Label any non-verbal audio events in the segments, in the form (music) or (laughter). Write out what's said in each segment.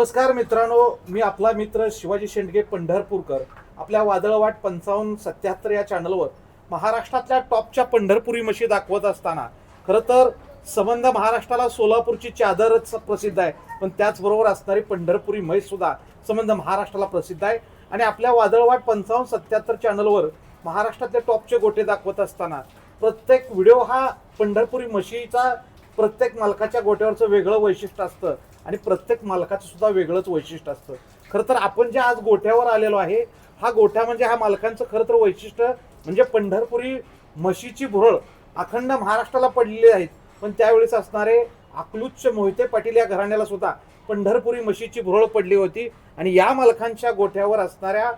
नमस्कार मित्रांनो मी आपला मित्र शिवाजी शेंडगे पंढरपूरकर. आपल्या वादळवाट पंचावन्न सत्याहत्तर या चॅनलवर महाराष्ट्रातल्या टॉपच्या पंढरपुरी म्हशी दाखवत असताना. खरं तर संबंध महाराष्ट्राला सोलापूरची चादरच प्रसिद्ध आहे. पण त्याचबरोबर असणारी पंढरपुरी म्हैस सुद्धा संबंध महाराष्ट्राला प्रसिद्ध आहे. आणि आपल्या वादळवाट पंचावन्न सत्याहत्तर चॅनलवर महाराष्ट्रातले टॉपचे गोटे दाखवत असताना प्रत्येक व्हिडिओ हा पंढरपुरी म्हशीचा प्रत्येक मालकाच्या गोट्यावरचं वेगळं वैशिष्ट्य असतं. आणि प्रत्येक मालकाचं सुद्धा वेगळंच वैशिष्ट्य असतं. खरं तर आपण जे आज गोठ्यावर आलेलो आहे हा गोठ्या म्हणजे हा मालकांचं खरं तर वैशिष्ट्य म्हणजे पंढरपुरी म्हशीची भुरळ अखंड महाराष्ट्राला पडलेली आहेत. पण त्यावेळेस असणारे अकलूजचे मोहिते पाटील या घराण्याला सुद्धा पंढरपुरी म्हशीची भुरळ पडली होती आणि या मालकांच्या गोठ्यावर असणाऱ्या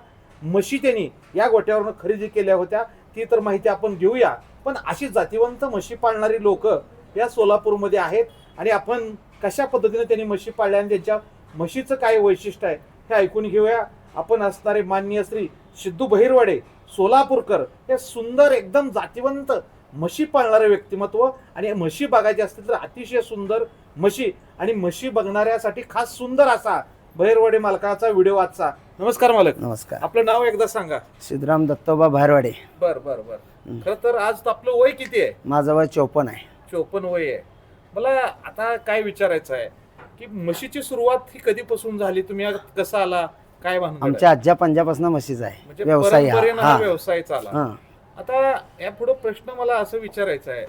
म्हशी त्यांनी या गोठ्यावरनं खरेदी केल्या होत्या. ती तर माहिती आपण घेऊया. पण अशी जातीवंत म्हशी पाळणारी लोक या सोलापूरमध्ये आहेत आणि आपण कशा पद्धतीने त्यांनी म्हशी पाळल्या आणि त्यांच्या म्हशीचं काय वैशिष्ट्य आहे हे ऐकून घेऊया. आपण असणारे माननीय श्री सिद्धू बहिरवाडे सोलापूरकर हे सुंदर एकदम जातीवंत म्हशी पाळणारे व्यक्तिमत्व आणि म्हशी बघायची असतील तर अतिशय सुंदर म्हशी आणि म्हशी बघणाऱ्यासाठी खास सुंदर असा बहिरवाडे मालकाचा व्हिडिओ आजचा. नमस्कार मालक. नमस्कार. आपलं नाव एकदा सांगा. सिद्धराम दत्तोबा भारवाडे बर बर बर. खर तर आज आपलं वय किती आहे? माझं वय चौपन्न आहे. चोपन्न वय आहे. मला आता काय विचारायचं आहे की म्हशीची सुरुवात ही कधीपासून झाली? तुम्ही कसा आला? काय? आमच्या आज्या पंजापासून म्हशीचा आहे. म्हणजे व्यवसाय व्यवसाय चाला. आता या पुढे प्रश्न मला असं विचारायचा आहे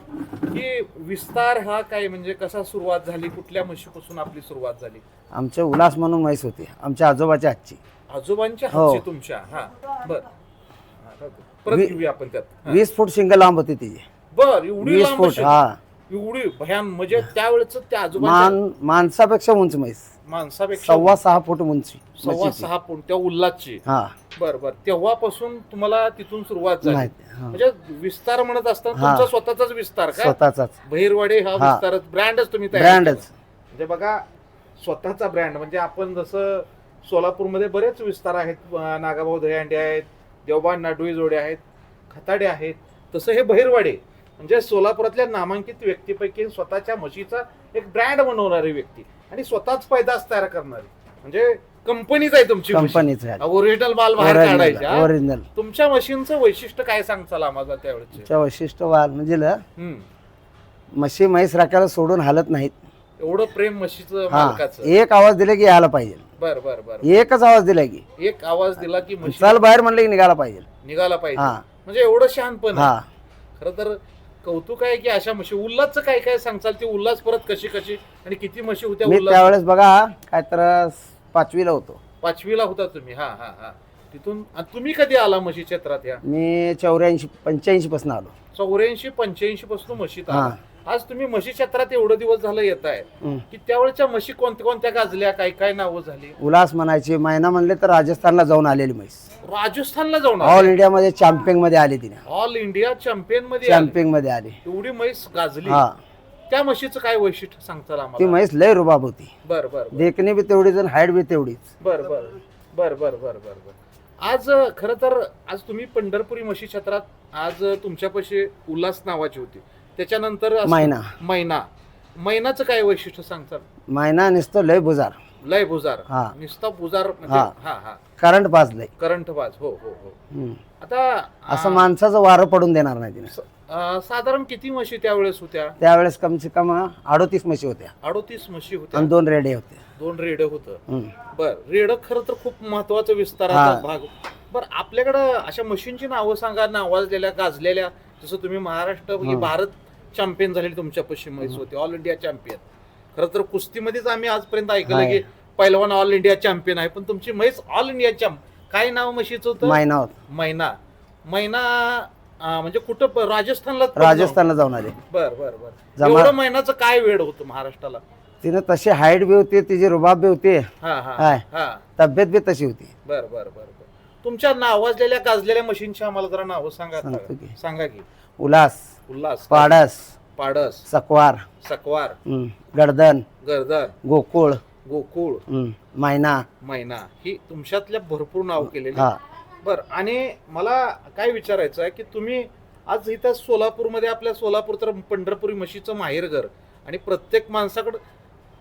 की विस्तार हा काय म्हणजे कसा सुरुवात झाली? कुठल्या म्हशीपासून आपली सुरुवात झाली? आमचे उल्हास म्हणून म्हैस होती. आमच्या आजोबाच्या हातची. आजोबांच्या हो. हातची तुमच्या? हा. बर. परत आपण त्यात. वीस फूट शिंग लांब होती तिची बर एवढी वीस फूट? हा. एवढी भयान म्हणजे त्यावेळेच त्या आजोबांच्या मान माणसापेक्षा उंच म्हैस. माणसापेक्षा सव्वा सहा फूट उंची. सव्वा म्हशीची. सहा फूट त्या उल्हासची हा. बर बर. तेव्हापासून तुम्हाला तिथून सुरुवात झाली. माहिती हा. म्हणजे विस्तार म्हणत असताना हा. तुमचा स्वतःचाच विस्तार का स्वतःचाच. बहिरवाडे हा हा. विस्तारच. ब्रँडच तुम्ही तयार ब्रँडच. केला. म्हणजे बघा स्वतःचा ब्रँड. म्हणजे आपण जसं सोलापूरमध्ये बरेच विस्तार आहेत. अं, नागाभाऊ दहीहंडी आहेत देवबान नाडुई जोडे आहेत खताडे आहेत. तसं हे बहिरवाडे. म्हणजे सोलापुरातल्या नामांकित व्यक्तीपैकी स्वतःच्या म्हशीचा एक ब्रँड बनवणारी व्यक्ती. आणि स्वतःच पैदास तयार करणारी. म्हणजे कंपनीच आहे तुमची कंपनीच ओरिजिनल माल बाहेर काढायचा. हा? ओरिजिनल तुमच्या मशीनचं वैशिष्ट्य काय सांगचाल आम्हाला त्यावेळेचे? वैशिष्ट्य वाल म्हणजे ल, हम्म. म्हशी म्हैस राखायला सोडून हालत नाहीत. एवढं प्रेम म्हशीचं हा मालकाचं? एक आवाज दिला की यायला पाहिजे. बर बर बर एकच आवाज दिला की. एक आवाज दिला की म्हशी चल बाहेर म्हणलं की निघाला पाहिजे. निघाला पाहिजे. हा. म्हणजे एवढं शहाणपण आहे. हा. खरं तर कौतुक आहे की अशा म्हशी उल्हासचं काय काय सांगचाल ती उल्हास परत कशी कशी आणि किती म्हशी होत्या मी उल्हास? त्यावेळेस बघा काय तर पाचवीला होतो. पाचवीला होता तुम्ही हा हा हा. तिथून आणि तुम्ही कधी आला म्हशी क्षेत्रात या? मी चौऱ्याऐंशी पंच्याऐंशी पासून आलो. चौऱ्याऐंशी पंच्याऐंशी पासून म्हशीत हा. आला. आज तुम्ही म्हशी क्षेत्रात एवढं दिवस झालं येत आहे. की त्यावेळेच्या म्हशी कोणत्या कोणत्या गाजल्या? काय काय नावं झाली? उल्हास म्हणायची मैना म्हणले तर राजस्थानला जाऊन आलेली म्हैस. राजस्थानला जाऊन ऑल इंडिया मध्ये चॅम्पियनमध्ये आली तिने. ऑल इंडिया चॅम्पियनमध्ये आली. चॅम्पियनमध्ये आली. एवढी म्हैस गाजली. हा. त्या म्हशीचं काय वैशिष्ट्य सांगताल ती आम्हाला म्हैस लय रुबाब होती. बर बर बर. देखणी बी तेवढीच आणि हाईट बी तेवढीच. बर बर. बर बर बर बर बर. आज अ, खरं तर आज तुम्ही पंढरपुरी म्हशी क्षेत्रात आज अ, तुमच्यापाशी उल्हास नावाची होती. त्याच्यानंतर असं- मैना. मैना. मैनाचं काय वैशिष्ट्य सांगतात मैना नुसतं लय बुजार. लय बुजार. हा. नुसता बुजार म्हणजे हा. हा हा. करंट पाजलंय करंट बाज हो हो हो. हम्म. आता असं माणसाचं वारं पडून देणार नाही तिने. अ, साधारण किती म्हशी त्यावेळेस होत्या? त्यावेळेस कम से कम अडोतीस म्हशी होत्या. अडोतीस म्हशी होत्या. आणि दोन रेडे होते. दोन रेड होतं. हम्म. बर रेड खरं तर खूप महत्त्वाचा विस्ताराचा हा. भाग. बर आपल्याकडं अशा मशीनची नावं सांगा नावाजलेल्या गाजलेल्या. जसं तुम्ही महाराष्ट्र हा. भारत चॅम्पियन झालेली तुमच्या पश्चिम म्हैस होती. ऑल इंडिया चॅम्पियन खरं तर कुस्तीमध्येच आम्ही आजपर्यंत ऐकलं. की पहिलवान ऑल इंडिया चॅम्पियन आहे. पण तुमची म्हैस ऑल इंडिया चॅम्प काय नाव म्हशीचं होतं? मैना. मैना. मैना म्हणजे कुठं राजस्थानला राजस्थानला जाऊन आले. बर बर बर. एवढं महिन्याचं काय वेळ होतं महाराष्ट्राला? तिने तशी हाईट बी होती तिची रुबाब बी होती. हा हा. हा. तब्येत बी तशी होती. बर बर बर बर. तुमच्या नावाजलेल्या गाजलेल्या मशीनची आम्हाला जरा नावं सांगा आता. सांगतो की. सांगा की. उल्हास. उल्हास. पाडस. पाडस. सकवार सकवार गडदन गर्दन. गोकुळ. गोकुळ. मैना. मैना. ही तुमच्यातल्या भरपूर नाव केलेली. हा. बर आणि मला काय विचारायचं आहे की तुम्ही आज इथं सोलापूरमध्ये आपल्या सोलापूर तर पंढरपुरी म्हशीचं माहेरघर आणि प्रत्येक माणसाकडं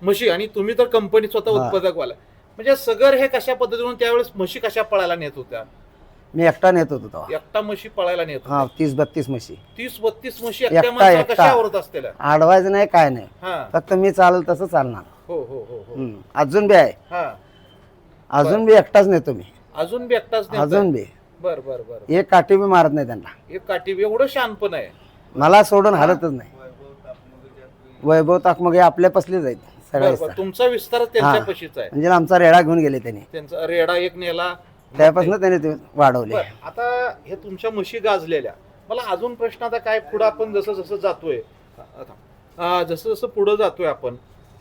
म्हशी आणि तुम्ही तर कंपनी स्वतः हा. उत्पादक वाला म्हणजे सगर हे कशा पद्धतीने त्यावेळेस म्हशी कशा पळायला नेत होत्या? मी एकटा नेत होतो तेव्हा. एकटा म्हशी पळायला नेत हा होत्या तीस बत्तीस म्हशी. तीस बत्तीस म्हशी एकटा, माणसाला एकटा. कशा आवरत आडवायचं नाही काय नाही. हा. फक्त मी चालेल तसं चालणार. हो हो हो हो. हम्म. अजून बी आहे. हा. अजून बी एकटाच नेतो मी. अजून बी एकटाच? अजून बी. बर बर बर एक काठी बी मारत नाही त्यांना. एक काठी एवढं शानपण आहे. मला सोडून हलतच नाही. वैभव ताकमग हे आपल्या पसलेच आहेत. बर सगळे बर. तुमचा विस्तार त्यांच्या हा. पशीचा आहे. म्हणजे आमचा रेडा घेऊन गेले त्यांनी. त्यांचा रेडा एक नेला. त्यापासून त्यांनी ते वाढवले. बर आता हे तुमच्या म्हशी गाजलेल्या. मला अजून प्रश्न आता काय पुढे आपण जसं जसं जातोय. आता, अं, जसं जसं पुढे जातोय आपण.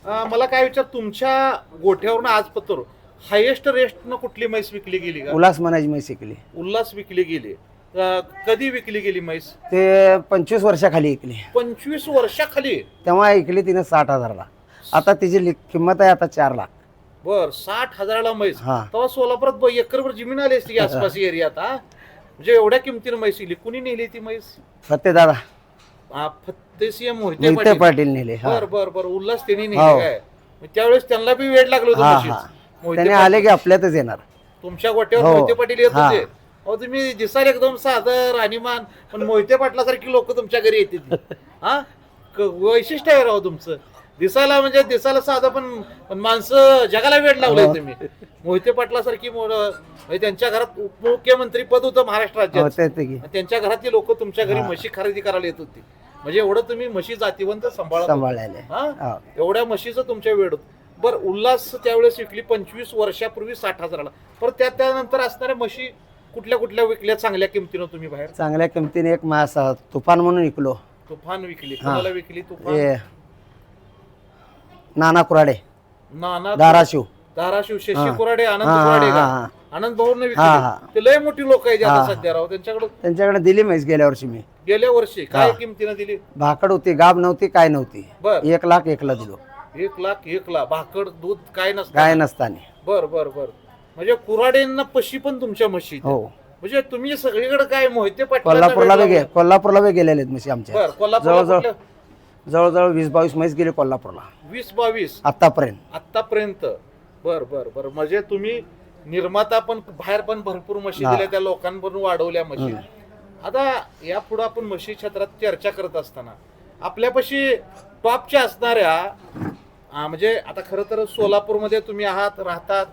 अं, मला काय विचार तुमच्या गोठ्यावरून आज पत्र हायेस्ट रेस्टनं कुठली म्हैस विकली गेली का? उल्हास म्हणायची म्हैस शिकली उल्हास विकली गेली. अं, कधी विकली गेली म्हैस? ते पंचवीस वर्षाखाली ऐकली पंचवीस वर्षाखाली? तेव्हा ऐकली तिने साठ हजारला. आता तिची लि- किंमत आहे आता चार लाख. बर साठ हजाराला म्हैस. हा. तेव्हा सोलापुरात ब- एकरभर जमीन आली असती की आसपास (laughs) एरियात हा? म्हणजे एवढ्या किमतीनं म्हैस इली कुणी नेली ती म्हैस? फतेदादा हा, फत्तेसिंह मोहिते मोहिते पाटील. पाटील नेले हा. बर बर बर. उल्हास त्यांनी हो. नेली काय? मग त्यावेळेस त्यांना बी वेळ लागलो होतो हा. हा. त्याने आले की आपल्यातच येणार. तुमच्या गोट्यावर हो. मोहिते पाटील येत हा. होते. अहो तुम्ही दिसाल एकदम साधं राणीमान पण मोहिते पाटलासारखी लोक तुमच्या घरी येतील. (laughs) हा? क- वैशिष्ट्य आहे राव तुमचं. दिसायला म्हणजे दिसायला साधं पण माणसं जगाला वेळ लावलंय हो. तुम्ही. मोहिते पाटलासारखी मोर- म्हणजे त्यांच्या घरात उपमुख्यमंत्री पद होतं महाराष्ट्र हो राज्यात. त्यांच्या घरातली लोक तुमच्या घरी. म्हशी खरेदी करायला येत होती. म्हणजे एवढं तुम्ही म्हशी जातीवंत सांभाळत होता. सांभाळलेले हा. एवढ्या म्हशीचं तुमच्या वेळ बर उल्हास त्यावेळेस विकली पंचवीस वर्षापूर्वी साठ हजाराला. पर त्या त्यानंतर असणाऱ्या म्हशी कुठल्या कुठल्या विकल्या चांगल्या किमतीनं तुम्ही बाहेर? चांगल्या किमतीने एक मास तुफान म्हणून विकलो. तुफान विकली. कुणाला विकली तुफान? नाना कुराडे. नाना धाराशिव. धाराशिव शशी हा. कुराडे आनंद हा, कुराडे हा, का? हा. आनंद भाऊने हा, हा. विकली ते लय मोठी लोक आहेत हा, आता हा. सध्या राव. त्यांच्याकडे त्यांच्याकडे दिली म्हैस गेल्या वर्षी मी. गेल्या वर्षी काय हा. किमतीनं दिली? भाकड होती गाब नव्हती काय नव्हती. बर. एक लाख एकला दिलो. एक लाख एक लाख. भाकड दूध काय नसतं. काय नसताना बर बर बर. म्हणजे कुराडेंना पशी पण तुमच्या म्हशी हो. म्हणजे तुम्ही सगळीकडे काय मोहिते पाटील कोल्हापूरला बी गे कोल्हापूरला बी गेलेले आहेत म्हशी आमच्या. बर कोल्हापूरला जवळजवळ कुठल्या? जवळजवळ वीस बावीस म्हैस गेले कोल्हापूरला. वीस बावीस? आतापर्यंत आतापर्यंत बर बर बर. म्हणजे तुम्ही निर्माता पण बाहेर पण भरपूर म्हशी हा. दिल्या त्या लोकांकडून वाढवल्या म्हशी. आता या पुढे आपण म्हशी क्षेत्रात चर्चा करत असताना आपल्यापाशी टॉपच्या असणाऱ्या म्हणजे आता खरं तर सोलापूरमध्ये तुम्ही आहात राहतात.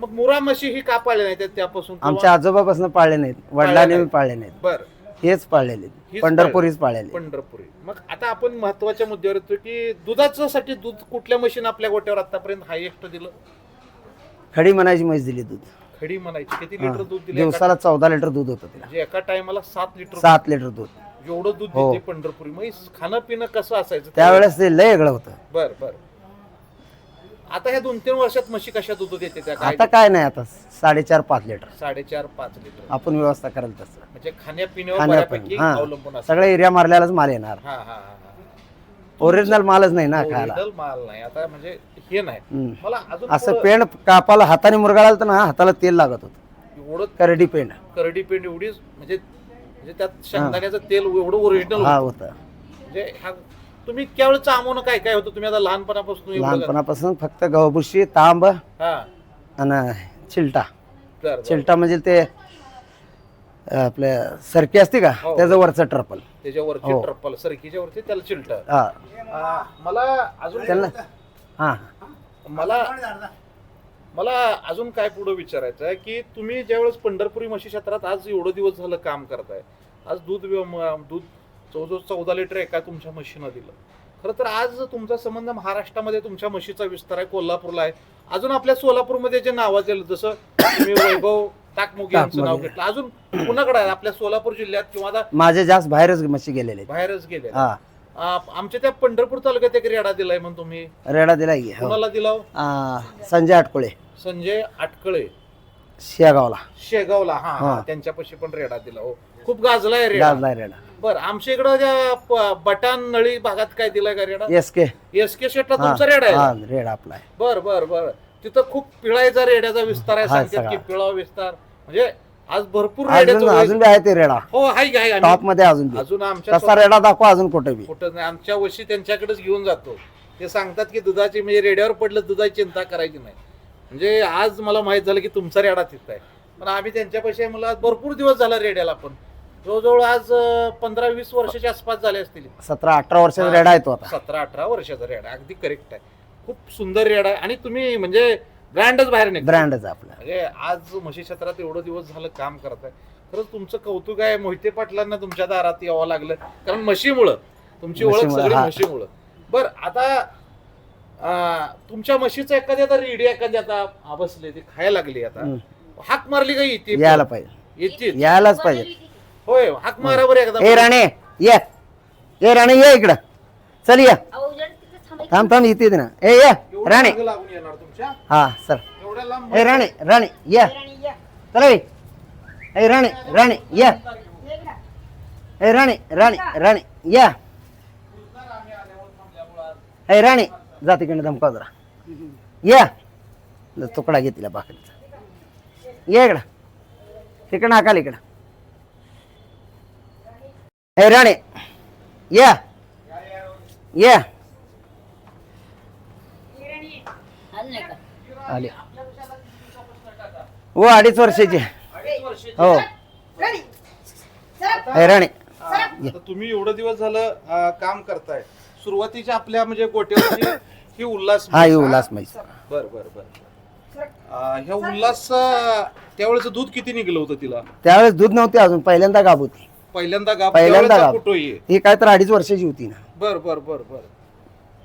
मग मुरा म्हशी ही का पाळल्या नाही त्यापासून? आमच्या आजोबापासून पाळले नाहीत. वडिलांनी पाळले नाहीत. बर. हेच पाळलेले. हीच पंढरपुरीच पाळलेले. पंढरपुरी. मग आता आपण महत्त्वाच्या मुद्द्यावर येतो की दुधाचं साठी दूध कुठल्या मशीन आपल्या गोट्यावर आतापर्यंत हायेस्ट दिलं? खडी म्हणायची म्हैस दिली दूध. खडी म्हणायची. किती. लिटर दूध दिलं? एका- दिवसाला चौदा लिटर दूध होतं तिला. म्हणजे एका टायमाला सात लिटर सात लिटर दूध. एवढं दूध हो. देते पंढरपुरी. मग खाणं पिणं कसं असायचं? त्यावेळेस ते लय वेगळं होतं. बर बर. आता ह्या दोन तीन वर्षात म्हशी कशा दूध देते त्या काय आता काय नाही आता साडेचार पाच लिटर. साडेचार पाच लिटर. आपण व्यवस्था कराल तसं. म्हणजे खाण्यापिण्यावर खाण्यापिण्या- बऱ्यापैकी हा. अवलंबून असतं. सगळ्या एरिया मारल्यालाच माल येणार. हा हा हा हा ओरिजिनल मालच नाही ना खायला. Original माल नाही. आता म्हणजे हे नाही. हम्म. मला अजून असं थोडं पेंड कापाला हाताने मुरगाळाल तर ना हाताला तेल लागत होतं. एवढं करडी पेंड. करडी पेंड एवढीच म्हणजे म्हणजे त्यात शेंगदाण्याचं तेल एवढं ओरिजिनल हा होतं. म्हणजे तुम्ही त्यावेळेस चामवणं काय काय होतं? तुम्ही आता लहानपणापासून एवढं लहानपणापासून फक्त गहभुशी तांब हा. आणि चिलटा. बर, बर. चिलटा म्हणजे ते आपल्या सरकी असते का हो. त्याचं वरचं ट्रपल. त्याच्यावरची हो. ट्रप्पल सरकीच्या वरती त्याला चिलट. हा. मला अजून त्यांना हा. मला मला अजून काय पुढे विचारायचं आहे की तुम्ही ज्यावेळेस पंढरपुरी म्हशी क्षेत्रात आज एवढं दिवस झालं काम करताय आज दूध म- दूध जवळजवळ चौदा लिटर एका तुमच्या म्हशीनं दिलं. खरं तर आज तुमचा संबंध महाराष्ट्रामध्ये तुमच्या म्हशीचा विस्तार आहे कोल्हापूरला आहे. अजून आपल्या सोलापूरमध्ये जे नावाजलेलं जसं तुम्ही वैभव ताकमुगे यांचं नाव. घेतलं. अजून कुणाकडे आहे? आपल्या सोलापूर जिल्ह्यात किंवा आता माझे जास्त बाहेरच म्हशी गेलेले आहेत. बाहेरच गेले हा. आमच्या त्या पंढरपूर तालुक्यात एक रेडा दिलाय म्हणून तुम्ही. रेडा दिला की हो. कुणाला दिला हो? आ, संजय आटकोळे. संजय आटकळे. शेगावला. शेगावला. हा हा हा. त्यांच्यापाशी पण रेडा दिला हो. खूप गाजलाय रेडा. गाजला रेडा. बर आमच्या इकडं त्या प- बटाण नळी भागात काय दिलाय का रेडा? एस के. एस के शेटला हा तुमचा रेडा हा, आहे रेडा आपला आहे. बर बर बर. तिथं खूप पिळायचा रेड्याचा विस्तार आहे हा, सांगतात सगळा. की पिळावा विस्तार. म्हणजे आज भरपूर अजून रेड्याचं अजून वय- बी आहे ते रेडा. हो हाय काय आम्ही- टॉपमध्ये अजून बी. अजून आमच्या तसा रेडा दाखवा अजून कुठे बी. कुठं नाही आमच्या वशी त्यांच्याकडेच घेऊन जातो. ते सांगतात की दुधाची म्हणजे रेड्यावर पडलं दुधाची चिंता करायची नाही. म्हणजे आज मला माहीत झालं की तुमचा रेडा तिथं आहे. पण आम्ही त्यांच्यापाशी मला भरपूर दिवस झाला रेड्याला पण. जवळजवळ आज पंधरा वीस वर्षाच्या आसपास झाले असतील. सतरा अठरा वर्षाचा रेडा आहे तो आता. सतरा अठरा वर्षाचा रेडा अगदी करेक्ट आहे. खूप सुंदर रेडा आहे. आणि तुम्ही म्हणजे ब्रँडच बाहेर निघता ब्रँडच आहे आपला. म्हणजे आज म्हशी क्षेत्रात एवढं दिवस झालं काम करताय. खरंच तुमचं कौतुक आहे. मोहिते पाटलांना तुमच्या दारात यावं लागलं. कारण म्हशीमुळं तुमची ओळख सगळी. म्हशीमुळं. बर आता तुमच्या म्हशीचं एखादी आता रेडी एखादी आता बसले ती खायला लागली आता. हाक मारली का येते? यायला पाहिजे. येते यायलाच पाहिजे. होय हाक मारा बरं एकदा ए राणे ये. ए राणे ये इकडं. चल ये. अहो, उलट तिथं थांबायचं. थांब थांब येते ना. ए ये. एवढं राणे. मागं लागून येणार तुमच्या? हा सर. एवढ्या लांब ए राणे राणे ये. राणी या. चला ए राणे राणे ये. ये इकडं. ए राणे राणे राणे या. ए राणे जा तिकडे धमकाव जरा. या. ल- तुकडा घे तिला बाकरीचा ये इकडं. तिकडं हाकाल इकडं. ए राणे या या आलं. नाही का? आले हो अडीच वर्षाची? हो. राणे आता तुम्ही एवढं दिवस झालं अं, काम करताय. सुरुवातीच्या आपल्या म्हणजे गोट्यावरची ही उल्हास हा ये उल्हास म्हैस. बर बर बर. अं, ह्या उल्हास अं, त्यावेळेचं दूध किती निघलं होतं तिला? त्यावेळेस दूध नव्हते अजून पहिल्यांदा गाब होती. पहिल्यांदा गाव पहिल्यांदा. कुठं ये ही काय तर अडीच वर्षाची होती ना. बर बर बर बर.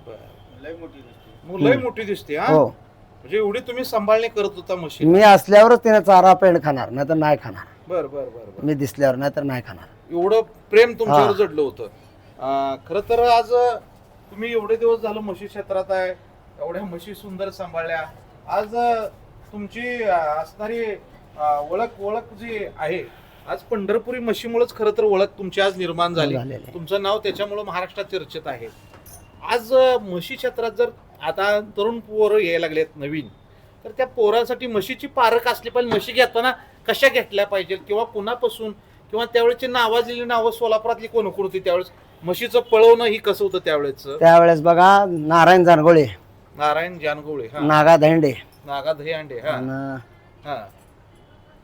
बर. लय मोठी दिसते हा? हो. म्हणजे एवढी तुम्ही सांभाळणे करत होता म्हशी मी असल्यावरच तिने चारा पेंड खाणार नाही तर नाही खाणार. बर बर बर बर. मी दिसल्यावर नाही तर नाही खाणार. एवढं प्रेम तुमच्यावर हा. जडलं होतं. अं, खरं तर आज अं, तुम्ही एवढे दिवस झालं म्हशी क्षेत्रात आहे एवढ्या म्हशी सुंदर सांभाळल्या. आज अं, तुमची अं, असणारी अं, ओळख ओळख जी आहे आज पंढरपुरी म्हशीमुळेच खरं तर ओळख तुमची आज निर्माण झाली. झालेली आहे. तुमचं नाव त्याच्यामुळे महाराष्ट्रात चर्चेत आहे. आज अं, म्हशी क्षेत्रात जर आता तरुण पोरं यायला लागलेत नवीन तर त्या पोरांसाठी म्हशीची पारख असली पाहिजे. म्हशी घेताना कशा घेतल्या पाहिजे किंवा कुणापासून? किंवा त्यावेळेची नावाजलेली नावं सोलापुरातली कोण कोण होती त्यावेळेस? म्हशीचं पळवणं ही कसं होतं त्यावेळेच? त्यावेळेस बघा नारायण जानगोळे. नारायण जानगवळे हा. नागा दहेंडे नागा दहीहंडे हा. आणि हा.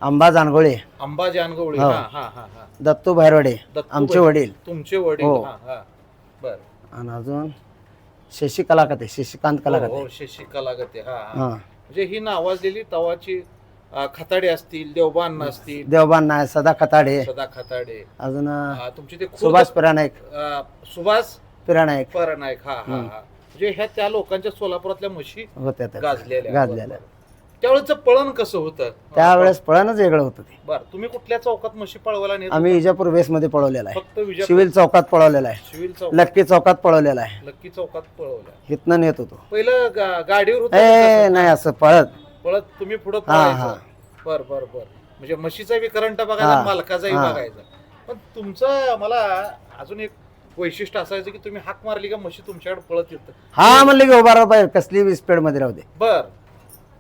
अंबा जानगोळे. अंबा जानगवळे हो. हा हा हा हा. दत्तू भैरवडे दत्तू आमचे. वडील. तुमचे वडील. हो. हा हा. बर. आणि अजून शशी कलाकते शशिकांत हो, कलाकते हो शशी कलागते हा हा. हा. म्हणजे ही नावाजलेली तवाची अं, खताडे असतील देवबान असतील. देवबान नाय सदा खताडे. सदा खताडे. अजून अं, तुमचे ते खुर्द- सुभाष पिरानायक अं, सुभाष पिरानायक परनायक हा हा हम्म. हा. म्हणजे ह्या त्या लोकांच्या सोलापुरातल्या म्हशी होत्या त्या. गाजलेल्या. गाजलेल्या. त्यावेळेच पळण कसं होतं? त्यावेळेस पळणच वेगळं होतं ते. बर तुम्ही कुठल्या चौकात म्हशी पळवायला नेत आम्ही? विजापूर वेस मध्ये पळवलेला आहे. फक्त विजय सिव्हिल चौकात पळवलेला आहे. सिव्हिल चौक लक्की चौकात पळवलेला आहे. लक्की चौकात पळवल्या इथनं नेत होतो. पहिलं गा- गाडीवर होतं ए कसं? नाही असं पळत. पळत तुम्ही पुढे हा, बर बर बर. म्हणजे म्हशीचा बी करंट बघायचा हा, मालकाचाही हा. बघायचा. पण तुमचं मला अजून एक वैशिष्ट्य असायचं की तुम्ही हाक मारली का म्हशी तुमच्याकडे पळत येत? हा म्हणले की उभा राहा कसली स्पीडमध्ये राहू दे. बर.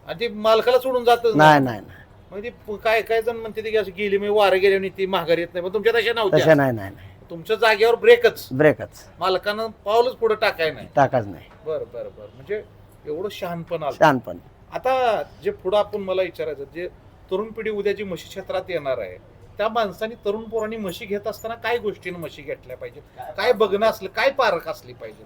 आणि ती मालकाला सोडून जातच नाही. नाही नाही. मग ती काय काय जण म्हणते ती की अशी गेली मी वारं गेली आणि ती माघार येत नाही. पण तुमच्या तशा तशा नव्हत्या नाही नाही नाही. तुमच्या जागेवर ब्रेकच ब्रेकच मालकानं पावलंच पुढे टाकाय नाही. टाकाच नाही. बर बर बर. म्हणजे एवढं शहाणपण आलं. शानपण आता जे पुढं आपण मला विचारायचं जे तरुण पिढी उद्या जी म्हशी क्षेत्रात येणार आहे त्या माणसाने तरुण पोरांनी म्हशी घेत असताना काय गोष्टीनं म्हशी घेतल्या पाहिजे काय बघणं असलं काय पारख असली पाहिजे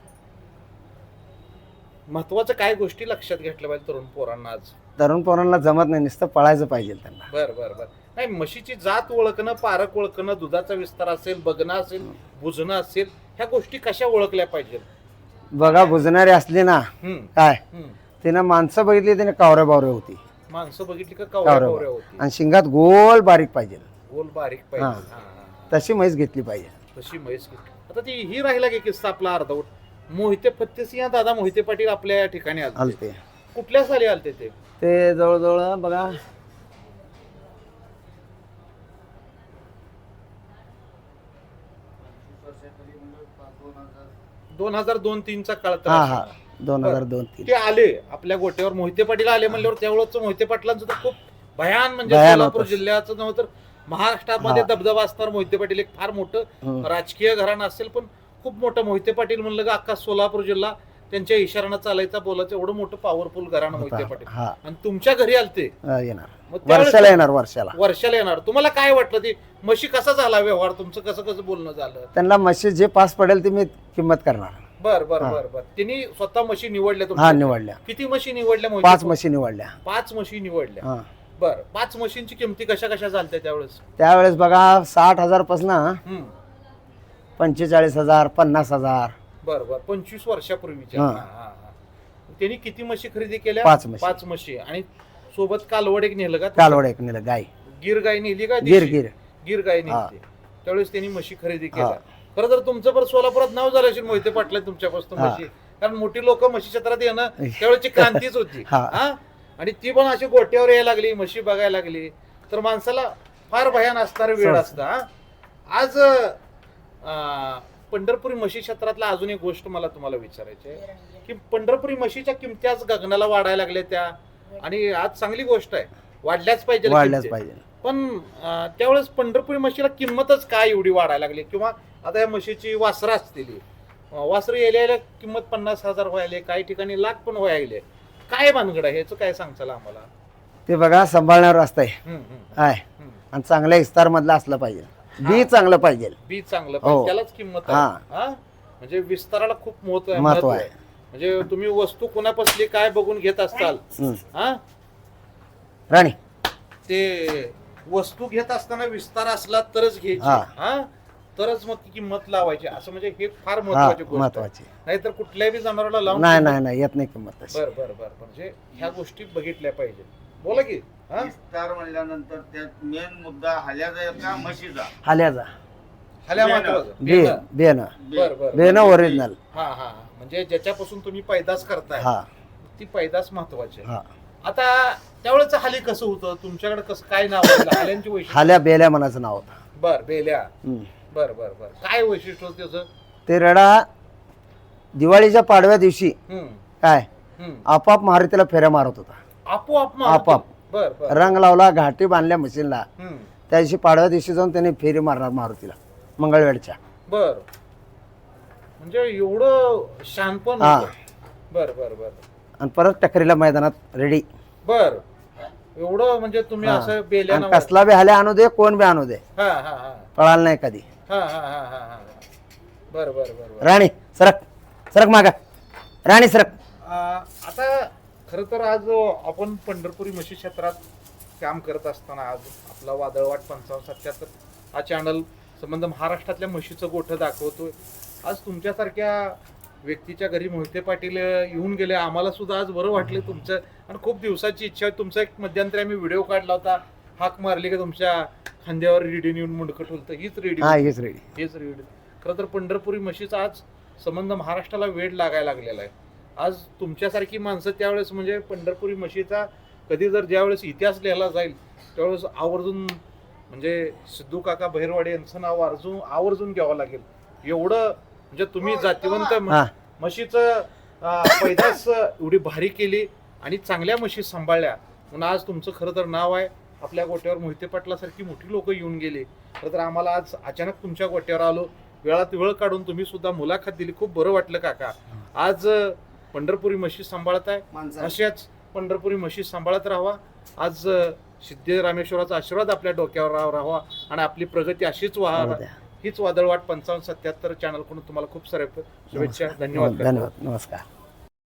महत्वाचं काय गोष्टी लक्षात घेतल्या पाहिजे तरुण पोरांना आज? तरुण पोरांना जमत नाही नुसतं पळायचं पाहिजे त्यांना. बर बर बर. नाही म्हशीची जात ओळखणं पारख ओळखणं दुधाचा विस्तार असेल बघणं असेल बुजणं असेल ह्या गोष्टी कशा ओळखल्या पाहिजे? बघा बुजणारी असली ना हम्म. काय? हम्म. तिनं माणसं बघितली तिने कावऱ्या बावऱ्या होती. माणसं बघितली का कवऱ्या कावऱ्या कवऱ्या होती? आणि शिंगात गोल बारीक पाहिजे. गोल बारीक पाहिजे. हा. हा, हा, हा. तशी म्हैस घेतली पाहिजे. तशी म्हैस घेतली. आता ती ही राहिला की किस्सा आपला अर्धवट. मोहिते फत्तेसिंह दादा मोहिते पाटील आपल्या या ठिकाणी आलते आलते कुठल्या साली आलते ते ते जवळजवळ बघा दोन हजार दोन तीनचा काळ तर हा असेल. हा दोन हजार दोन तीन ते आले आपल्या गोट्यावर मोहिते पाटील आले म्हणल्यावर त्यावेळेच मोहिते पाटलांचं तर खूप भयान म्हणजे भयान सोलापूर होतं. जिल्ह्याचं नव्हतं तर महाराष्ट्रामध्ये हा. दबदबा असणार मोहिते पाटील एक फार मोठं हम्म. राजकीय घराणं असेल पण खूप मोठं मोहिते पाटील म्हणलं का अख्खा सोलापूर जिल्हा त्यांच्या इशाऱ्यानं चालायचा बोलायचं एवढं मोठं पॉवरफुल घराणं मोहिते पाटील. हा. आणि तुमच्या घरी आलते. येणार. मग त्यावेळेस- वर्षाला येणार वर्षाला. वर्षाला येणार. तुम्हाला काय वाटलं ते? म्हशी कसा झाला व्यवहार? तुमचं कसं कसं बोलणं झालं? त्यांना म्हशी जे पास पडेल ते मी किंमत करणार. बर बर हा. बर बर. त्यांनी स्वतः म्हशी निवडल्या हा तुमच्या? निवडल्या. किती म्हशी निवडल्या मोहिते पाच पाटील? म्हशी निवडल्या. पाच म्हशी निवडल्या. हा. बर पाच म्हशींची किमती कशा कशा झालत्या त्यावेळेस? त्यावेळेस बघा साठ हजारपासून हम्म. पंचेचाळीस हजार पन्नास हजार बर बर पंचवीस वर्षापूर्वीच्या हा. हा, हा, हा. त्यांनी किती म्हशी खरेदी केल्या पाच म्हशी. पाच म्हशी आणि सोबत कालवड एक नेलं का कालवड एक नेलं गाय गिर गाय नेली का गिर देशी? गिर गिर गाय. नेली त्यावेळेस त्यांनी म्हशी खरेदी. केल्या खरं तर तुमचं पण सोलापुरात नाव झालं असेल मोहिते पाटला तुमच्यापासून हा. म्हशी कारण मोठी लोक म्हशी क्षेत्रात येणं त्यावेळेची क्रांतीच होती हा. हा आणि ती पण अशी गोट्यावर यायला लागली म्हशी बघायला लागली तर माणसाला फार भयान असणारा वेळ. असता हा. आज अं, पंढरपुरी म्हशी क्षेत्रातला अजून एक गोष्ट मला तुम्हाला विचारायची आहे की पंढरपुरी म्हशीच्या किमती आज गगनाला वाढायला लागल्या त्या. आणि आज चांगली गोष्ट आहे. वाढल्याच पाहिजे वाढल्याच. पाहिजे पण त्यावेळेस पंढरपुरी म्हशीला किंमतच काय एवढी वाढायला लागली? किंवा आता या म्हशीची वासरं असतील. वासरं यायला किंमत पन्नास हजार व्हायले काही ठिकाणी लाख पण व्हायले. काय भानगड आहे? ह्याचं काय सांगचाल आम्हाला? ते बघा सांभाळण्यावर असतंय आहे. आणि चांगल्या इस्तार मधलं असलं पाहिजे. बी चांगलं पाहिजे. बी चांगलं हो. पाहिजे त्यालाच किंमत आहे. हा. हा? म्हणजे विस्ताराला खूप महत्त्व आहे. महत्त्व म्हणजे तुम्ही वस्तू कोणापासली काय बघून घेत असताल हम्म. हा? राणी. ते वस्तू घेत असताना विस्तार असला तरच घ्यायची. हा. हा? तरच मग ती किंमत लावायची. असं म्हणजे हे फार हा महत्वाची गोष्ट आहे. महत्वाची. नाहीतर कुठल्याही जनावराला लावून नाही नाही नाही. येत नाही किंमत तशी. बर बर बर. म्हणजे ह्या गोष्टी बघितल्या पाहिजे बोला की. हा? विस्तार म्हणल्यानंतर त्यात मेन मुद्दा हल्याचा आहे का म्हशीचा? हाल्याचा. हल्या बेनं. महत्वाचं. बे बेनं. बेन बर बर. बेन ओरिजिनल हा हा हा. म्हणजे ज्याच्यापासून तुम्ही पैदास करताय हा. ती पैदास महत्वाची आहे. हा. आता त्यावेळेच हाली कसं होतं? तुमच्याकडे कसं काय नाव आहे? (coughs) हाल्यांची वैशिष्ट्य? हाल्या बेल्या मनाचं नाव होतं. बर बेल्या. हम्म. बर बर बर. काय वैशिष्ट्य होतं त्याचं? ते रडा दिवाळीच्या पाडव्या दिवशी हम्म, काय? हम्म. आपाप मारुतीला फेऱ्या मारत होता. आपोआप मारतो. आपोआप. बर बर. रंग लावला घाटी बांधल्या मशीनला. हम्म, त्या दिवशी पाडव्या दिवशी जाऊन त्याने फेरी मारणार मारुतीला मंगळवेळच्या बर. म्हणजे एवढं शानपण हा. होतं. बर बर बर. आणि परत टकरीला मैदानात रेडी बर. एवढं म्हणजे तुम्ही असं बेल्यानं आणि कसला बी हाल्या आणू दे कोण बी आणू दे. हा हा हा. पळाला नाही कधी. हा हा हा हा हा. बर बर बर बर. राणी सरक. सरक मागा. राणी सरक. अं, आता खरं तर आज आपण पंढरपुरी म्हशी क्षेत्रात काम करत असताना आज आपला वादळवाट पंचावन्न सत्याहत्तर हा चॅनल संबंध महाराष्ट्रातल्या म्हशीचं गोठं दाखवतोय. आज तुमच्यासारख्या व्यक्तीच्या घरी मोहिते पाटील येऊन गेले. आम्हाला सुद्धा आज बरं वाटलं तुमचं. आणि खूप दिवसाची इच्छा आहे. तुमचा एक मध्यंतरी आम्ही व्हिडिओ काढला होता. हाक मारली का तुमच्या खांद्यावर रेडी नेऊन मुंडकं ठेवलं. हीच रेडी हेच रेडी. हेच रेड. खरं तर पंढरपुरी म्हशीचा आज संबंध महाराष्ट्राला वेळ लागायला लागलेला आहे. आज तुमच्यासारखी माणसं त्यावेळेस म्हणजे पंढरपुरी म्हशीचा कधी जर ज्यावेळेस इतिहास लिहिला जाईल त्यावेळेस आवर्जून म्हणजे सिद्धू काका बहिरवाडे यांचं नाव आवर्जून आवर्जून घ्यावं लागेल. एवढं म्हणजे तुम्ही जातीवंत हा. म्हशीचं अं, पैदास एवढी भारी केली आणि चांगल्या म्हशी सांभाळल्या. म्हणून आज तुमचं खरं तर नाव आहे. आपल्या गोट्यावर मोहिते पाटलासारखी मोठी लोक येऊन गेली. खरं तर आम्हाला आज अचानक तुमच्या गोट्यावर आलो. वेळात वेळ काढून तुम्ही सुद्धा मुलाखत दिली. खूप बरं वाटलं काका. आज पंढरपुरी म्हशी सांभाळत आहे. माणसं अशाच पंढरपुरी म्हशी सांभाळत राहावा. आज अं, सिद्धी रामेश्वराचा आशीर्वाद आपल्या डोक्यावर राहावा आणि आपली प्रगती अशीच हो व्हावी द्या. हीच वादळवाट पंचावन्न सत्याहत्तर चॅनलकडून तुम्हाला खूप साऱ्या शुभेच्छा. धन्यवाद. करतो. धन्यवाद. नमस्कार.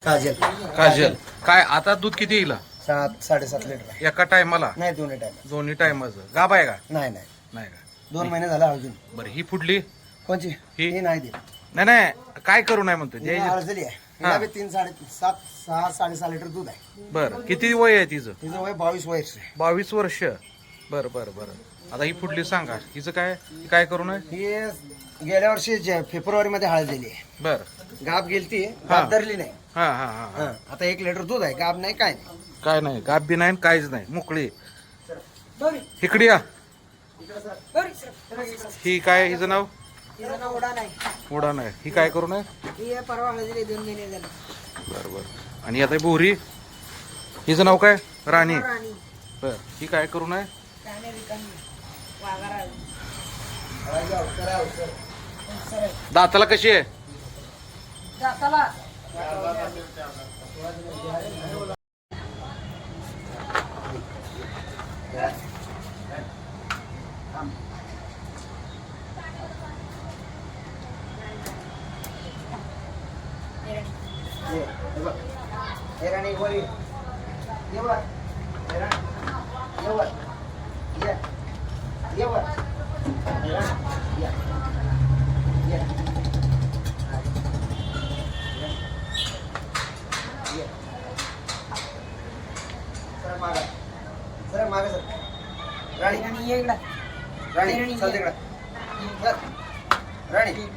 काजल. काजल. काय आता दूध किती येईल सात साडेसात लिटर एका टायमाला? नाही दोन्ही टाइम दोन्ही टायमाचं. गाब आहे का? नाही नाही. नाही का? दोन महिने झाला अजून. बरं ही फुडली कोणची? ही? ही नाही दिली. नाही नाही. काय करू नाही म्हणतो? ही अर्जली आहे. हा. हिला बी तीन साडे सात सहा साडेसहा लिटर दूध आहे. बरं. किती वय आहे तिचं? तिचं वय बावीस वर्ष आहे. बावीस वर्ष. बरं बरं बरं. आता ही फुडली सांगा. हिचं काय ही काय करू नये ही गेल्या वर्षी जे- फेब्रुवारी मध्ये हळद दिली आहे. बरं. गाब गेलती हा. गाब धरली नाही. हां हां हां हा. आता एक लिटर दूध आहे गाब नाही काय नाही. काय नाही गाब बी नाही आणि काहीच नाही. मोकळी. इकडे या. ही काय हिचं नाव? उडान आहे ही काय करून आहे? परवा दोन महिने बरं बरं आणि आता भोरी हिचं नाव काय? राणी. बर बरं. ही काय करून आहे? आहे. दाताला कशी आहे? दाताला. हेरण एक वर ये राणी. हेरण ये. वर ये ये वर हेरण ये. ये. ये. सर राणी राणी मागा सर. राणी. राणी ये इकडं राणी. चल तिकडं. राणी.